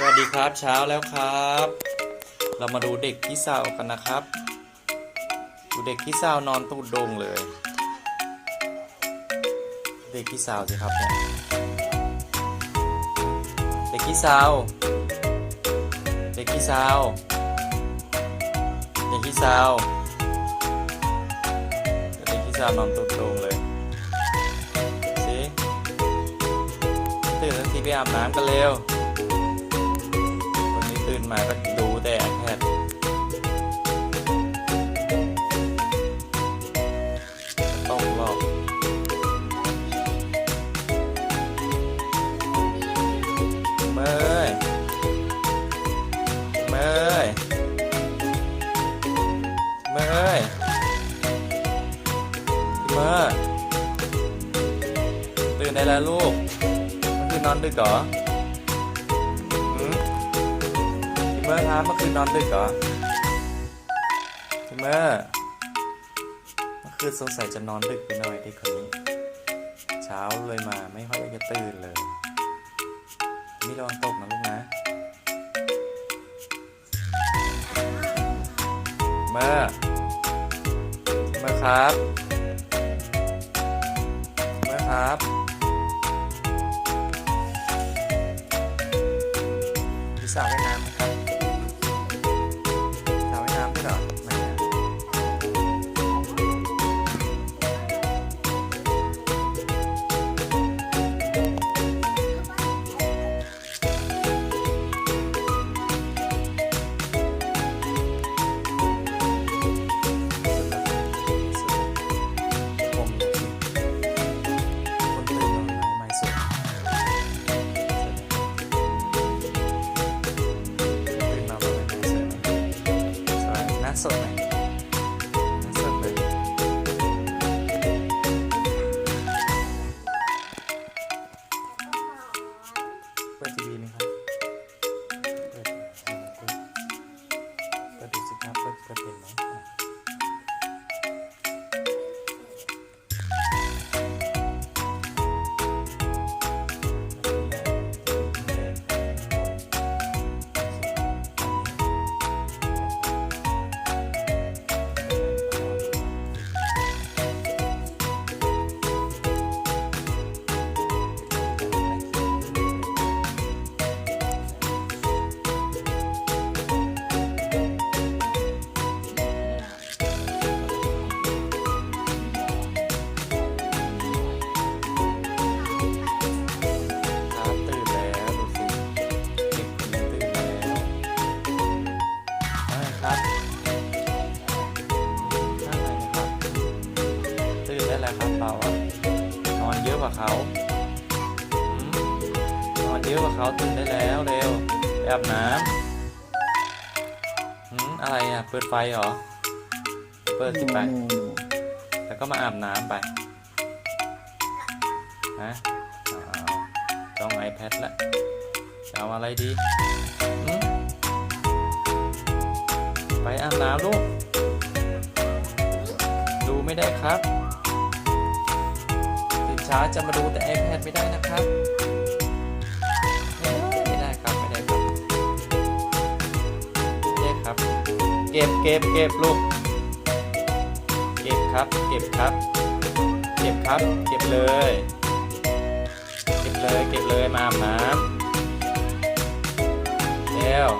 สวัสดีครับเช้าแล้วครับ เรามาดูเด็กพี่สาวกันนะครับ ดูเด็กพี่สาวนอนตูดโด่งเลย เด็กพี่สาวสิครับเนี่ยเด็กพี่สาว เด็กพี่สาว เด็กพี่สาวเด็กพี่สาวนอนตูดโด่งเลยสิตื่นสักทีไปอาบน้ำกันเร็ว ตื่นมาก็ดูแต่ iPad ตกหรอกเมยเมยเมยเมยตื่นได้แล้วลูกมื่อคืนนอนดึกเหรอ เมอร์ครับเมื่อคืนนอนดึกเหรอพี่เมอร์เมื่อคืนสงสัยจะนอนดึกไปหน่อยเด็กคนนี้เช้าเลยมาไม่ค่อยอยากจะตื่นเลยมีระวังตกนะลูกนะเมอร์เมอร์ครับเมอร์ครับสาวว่ายน้ำครับ ว อะไรครับอะไรนะครับ ตื่นได้แล้วครับเปล่านอนเยอะกว่าเขาอืมนอนเยอะกว่าเขาตื่นได้แล้วเร็วไปอาบน้ำหืมอะไรอะ เปิดไฟเหรอ เปิดสิไป แล้วก็มาอาบน้ำไปฮะอ้าวจ้อง iPad ละจะเอาอะไรดีหืม อาบน้ำลูก ดูไม่ได้ครับตื่นเช้าจะมาดูแต่ iPad ไม่ได้นะครับไม่ได้ไม่ได้ครับ ไม่ได้ครับ ไม่ได้ครับ เก็บเก็บเก็บลูก เก็บครับ เก็บครับ เก็บครับ เก็บเลย เก็บเลย เก็บเลย มาอาบน้ำเร็ว